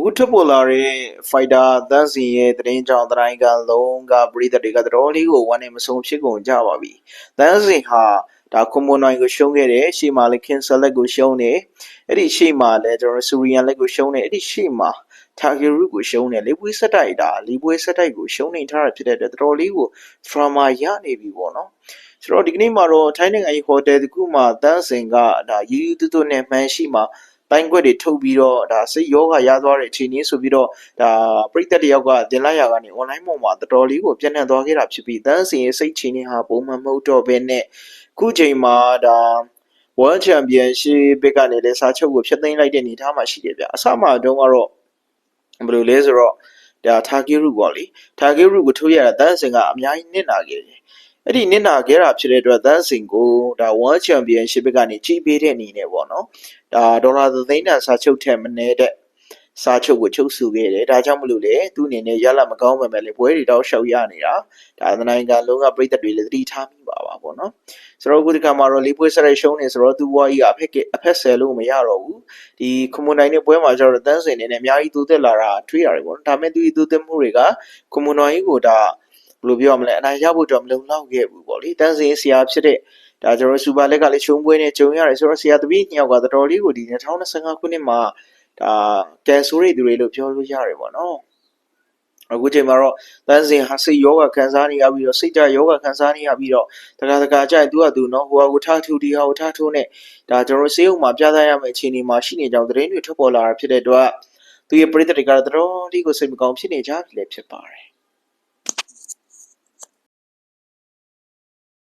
အခုထွက်ပေါ်လာတဲ့ fighter သန်းစီရဲ့တရင်ကြောင့်တတိုင်းကလုံးကပရိသတ်တွေကတော်လေးကိုဝမ်းနေမဆုံးဖြစ်ကုန်ကြပါပြီ။သန်းစီဟာဒါကွန်မွန်နိုင်ကိုရှုံးခဲ့တယ်ရှေ့မှာလည်းခင်ဆယ်လက်ကိုရှုံးတယ်အဲ့ဒီရှေ့မှာလည်းကျွန်တော်ဆူရီယန်လက်ကိုရှုံးတယ်အဲ့ဒီရှေ့မှာတာဂီရုကိုရှုံးတယ်လေပွေးဆက်တိုက်ဒါလီပွေးဆက်တိုက်ကိုရှုံးနေထားတာဖြစ်တဲ့အတွက်တော်လေးကို drama ရနေပြီပေါ့နော်ဆိုတော့ဒီကနေ့မှာတော့ထိုင်းနိုင်ငံရဲ့ဟိုတယ်တခုမှာတန်းစင်ကဒါယူယူတူတူနဲ့မှန်းရှိမှာ တိုင်းခွက်တွေထုတ်ပြီးတော့ဒါစိတ်ယောဂရသွားတဲ့အခြေအနေဆိုပြီးတော့ဒါပရိသတ်တယောက်ကတင်လိုက်ရကနေ online ပေါ်မှာတော်တော်လေးကိုပြန့်နှံ့သွားခဲ့တာဖြစ်ပြီးတန်းစင်ရဲ့စိတ်အခြေအနေဟာပုံမှန်မဟုတ်တော့ဘဲနဲ့ခုချိန်မှာဒါ World Championship ကနေလည်းစာချုပ်ကိုဖျက်သိမ်းလိုက်တဲ့အနေအထားမှာရှိတယ်ဗျအစမှတုန်းကတော့ဘယ်လိုလဲဆိုတော့ဒါထာဂီရုပေါ့လေထာဂီရုကိုထိုးရတာတန်းစင်ကအများကြီးနစ်နာခဲ့တယ် အဲ့ဒီနစ်နာခဲ့တာဖြစ်တဲ့အတွက်သန်းစင်ကိုဒါ World Championship ကနေကြီးပေးတဲ့အနေနဲ့ပေါ့နော်ဒါဒေါ်လာသသိန်းတန်စာချုပ်ထက်မနည်းတဲ့စာချုပ်ကိုချုပ်စုခဲ့တယ်ဒါကြောင့်မလို့လေသူ့အနေနဲ့ရလမကောင်းမှပဲလေပွဲတွေတောက်လျှောက်ရနေတာဒါသနိုင်ငံလုံးကပြည်သက်တွေလည်းသတိထားမိပါပါပေါ့နော်ဆိုတော့အခုဒီကမှာတော့လေးပွဲဆက်ရရှုံးနေဆိုတော့သူဘွားကြီးကအဖက်ကအဖက်ဆယ်လို့မရတော့ဘူးဒီကွန်မွန်နိုင်တဲ့ပွဲမှာကျတော့တန်းစင်နေနဲ့အများကြီးတိုးသက်လာတာထွေးရတယ်ပေါ့နော်ဒါပေမဲ့သူဒီတိုးသက်မှုတွေကကွန်မွန်နိုင်ကိုဒါ ဘယ်လိုပြောရမလဲအနိုင်ရဖို့တော့မလုံလောက်ခဲ့ဘူးပေါ့လေတန်းစင်ဆရာဖြစ်တဲ့ဒါကျွန်တော်စူပါလက်ကလည်းရှုံးပွဲနဲ့ကြုံရတယ်ဆိုတော့ဆရာတပည့်ညောက်ကတော်တော်လေးကိုဒီ2025ခုနှစ်မှာဒါကန်ဆိုးရိတ်သူတွေလို့ပြောလို့ရတယ်ပေါ့နော်အခုချိန်မှာတော့တန်းစင်ဟာစိတ်ယောဂခံစားနေရပြီးတော့စိတ်ကြယောဂခံစားနေရပြီးတော့တခါတခါကြရင်သူကသူနော်ဟိုဟာကိုထားထူဒီဟာကိုထားထိုးနဲ့ဒါကျွန်တော်စေးုံမှာပြသရမယ့်အခြေအနေမှာရှိနေကြောင်းသတင်းတွေထွက်ပေါ်လာတာဖြစ်တဲ့အတွက်သူရဲ့ပြည်သက်တွေကတော့တော်တော်လေးကိုစိတ်မကောင်းဖြစ်နေကြပြီလည်းဖြစ်ပါတယ်